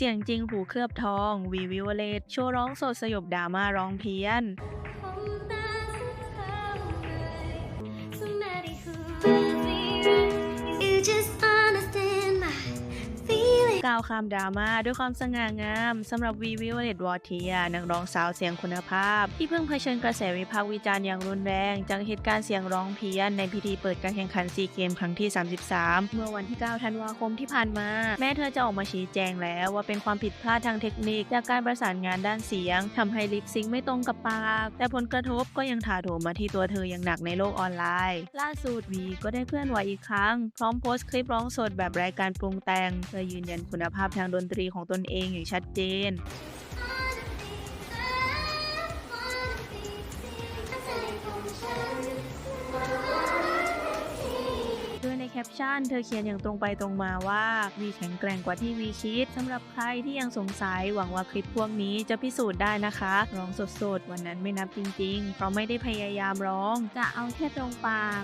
เสียงจริงหูเคลือบทอง วีวิวเลตโชว์ร้องสดสยบดราม่าร้องเพี้ยน ก้าวข้ามดราม่าด้วยความสง่างามสำหรับวีวิวเลตวอเทียนักร้องสาวเสียงคุณภาพ ที่เพิ่งเผชิญกระแสวิพากษ์วิจารณ์อย่างรุนแรง จากเหตุการณ์เสียงร้องเพี้ยนในพิธีเปิดการแข่งขันซีเกมครั้งที่ 33 เมื่อวันที่ 9 ธันวาคมที่ผ่านมา แม้เธอจะออกมาชี้แจงแล้วว่าเป็นความผิดพลาดทางเทคนิค จากการประสานงานด้านเสียงทำให้ลิปซิงค์ไม่ตรงกับปาก แต่ผลกระทบก็ยังถาโถมมาที่ตัวเธออย่างหนักในโลกออนไลน์ ล่าสุดวีก็ได้เคลื่อนไหวอีกครั้ง พร้อมโพสต์คลิปร้องสดแบบรายการปรุงแต่งเพื่อยืนยันคุณภาพทางดนตรีของตนเองอย่างชัดเจน โดยในแคปชั่นเธอเขียนอย่างตรงไปตรงมาว่าวีแข็งแกร่งกว่าที่วีคิดสำหรับใครที่ยังสงสัยหวังว่าคลิปพวกนี้จะพิสูจน์ได้นะคะร้องสดๆ วันนั้นไม่นับจริงๆ เพราะไม่ได้พยายามร้อง จะเอาแค่ตรงปาก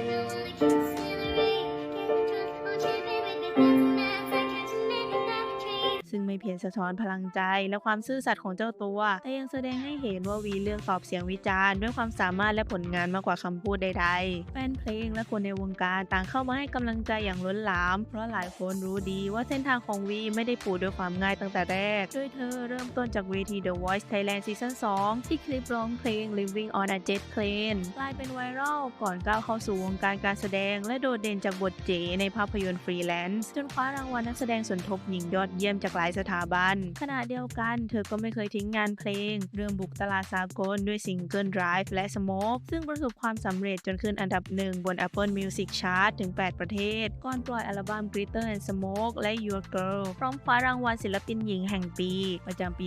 ซึ่ง ไม่เพียงสะท้อนพลังใจ และความซื่อสัตย์ของเจ้าตัว แต่ยังแสดงให้เห็นว่าวีเลือกตอบเสียงวิจารณ์ด้วยความสามารถและผลงานมากกว่าคำพูดใดๆ แฟนเพลงและคนในวงการต่างเข้ามาให้กำลังใจอย่างล้นหลาม เพราะหลายคนรู้ดีว่าเส้นทางของวีไม่ได้ปูด้วยความง่ายตั้งแต่แรก โดยเธอเริ่มต้นจากเวที The Voice Thailand Season 2 ที่คลิปร้องเพลง Living on a Jet Plane กลายเป็นไวรัลก่อนก้าวเข้าสู่วงการการแสดง และโดดเด่นจากบทเจในภาพยนตร์ฟรีแลนซ์จนคว้ารางวัลนักแสดงสมทบหญิงยอดเยี่ยมจากหลายสถาบัน ขณะเดียวกันเธอก็ไม่เคยทิ้งงานเพลง เริ่มบุกตลาดสากลด้วยซิงเกิล Drive และ Smoke ซึ่งประสบความสำเร็จจนขึ้นอันดับหนึ่งบน Apple Music Chart ถึง 8 ประเทศ ก่อนปล่อยอัลบั้ม Glitter and Smoke และ Your Girl พร้อมคว้ารางวัลศิลปินหญิงแห่งปี ประจำปี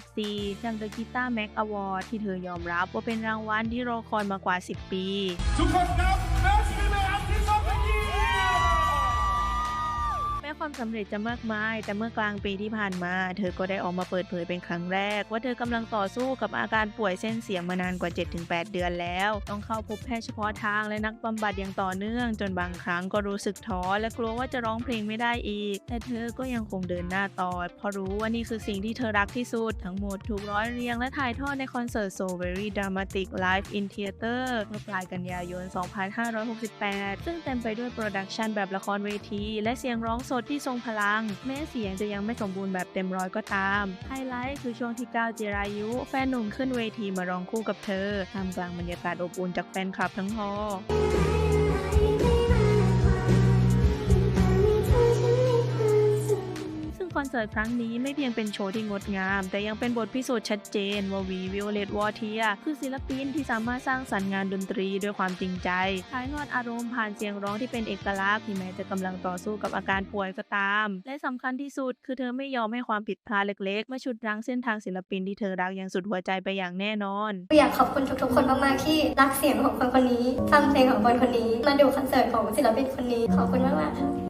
2024 จาก The Guitar Mag Award ที่เธอยอมรับว่าเป็นรางวัลที่รอคอยมากว่า 10 ปี ทุกคนครับ แม้ความสำเร็จจะมากมาย แต่เมื่อกลางปีที่ผ่านมา เธอก็ได้ออกมาเปิดเผยเป็นครั้งแรก ว่าเธอกำลังต่อสู้กับอาการป่วยเส้นเสียงมานานกว่า 7-8 เดือนแล้ว ต้องเข้าพบแพทย์เฉพาะทางและนักบำบัดอย่างต่อเนื่อง จนบางครั้งก็รู้สึกท้อและกลัวว่าจะร้องเพลงไม่ได้อีก แต่เธอก็ยังคงเดินหน้าต่อ เพราะรู้ว่านี่คือสิ่งที่เธอรักที่สุด ทั้งหมดถูกร้อยเรียงและถ่ายทอดในคอนเสิร์ต So Very Dramatic Live in Theater เมื่อปลายกันยายน 2568 ซึ่งเต็มไปด้วยโปรดักชันแบบละครเวที และเสียงร้องสดที่ทรงพลัง แม้เสียงจะยังไม่สมบูรณ์แบบเต็มร้อยก็ตาม ไฮไลท์คือช่วงที่ก้าวจิรายุ แฟนหนุ่มขึ้นเวทีมาร้องคู่กับเธอท่ามกลางบรรยากาศอบอุ่นจากแฟนคลับทั้งฮอ อนเสิร์ตครั้งนี้ไม่เพียงเป็นโชว์ที่งดงาม แต่ยังเป็นบทพิสูจน์ชัดเจนว่าวีวิโอเลตวอเทียคือศิลปินที่สามารถสร้างสรรค์งานดนตรีด้วยความจริงใจถ่ายทอดอารมณ์ผ่านเสียงร้องที่เป็นเอกลักษณ์ที่แม้จะกำลังต่อสู้กับอาการป่วยก็ตาม และสำคัญที่สุดคือเธอไม่ยอมให้ความผิดพลาดเล็กๆมาฉุดรั้งเส้นทางศิลปินที่เธอรักอย่างสุดหัวใจไปอย่างแน่นอนอยากขอบคุณทุกๆคนมากๆที่รักเสียงของคนคนนี้ฟังเพลงของคนคนนี้ มาดูคอนเสิร์ตของศิลปินคนนี้ขอบคุณมากๆค่ะ